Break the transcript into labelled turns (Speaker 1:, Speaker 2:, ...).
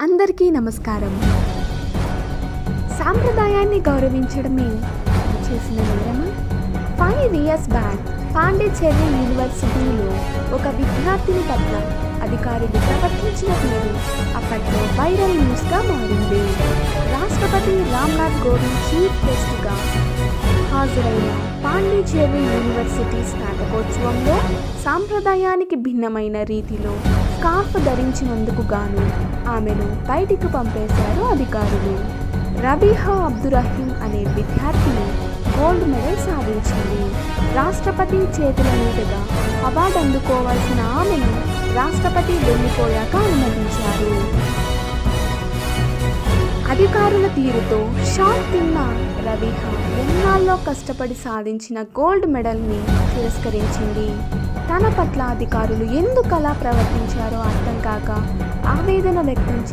Speaker 1: అందరికీ నమస్కారం. సాంప్రదాయాన్ని గౌరవించడమే చేసిన నేరమా? ఫైవ్ ఇయర్స్ బ్యాక్ పాండిచ్చేరి యూనివర్సిటీలో ఒక విద్యార్థిని పట్ల అధికారులు ప్రవర్తించిన తీరు అప్పట్లో వైరల్ న్యూస్గా మారింది. రాష్ట్రపతి రామ్నాథ్ కోవింద్ చీఫ్ గెస్ట్గా హాజరైన పాండిచేరి యూనివర్సిటీ స్నాతకోత్సవంలో సాంప్రదాయానికి భిన్నమైన రీతిలో స్కార్ఫ్ ధరించినందుకు గాను ఆమెను బయటికి పంపేశారు అధికారులు. రబీహా అబ్దురహీం అనే విద్యార్థిని గోల్డ్ మెడల్ సాధించింది. రాష్ట్రపతి చేతుల మీదుగా అవార్డు అందుకోవాల్సిన ఆమెను రాష్ట్రపతి వెళ్ళిపోయాక అనుమతించారు. అధికారుల తీరుతో షాక్ తిన్న రవిహ ఎన్నాళ్ళలో కష్టపడి సాధించిన గోల్డ్ మెడల్ని తిరస్కరించింది. తన పట్ల అధికారులు ఎందుకు అలా ప్రవర్తించారో అర్థం కాక ఆవేదన వ్యక్తం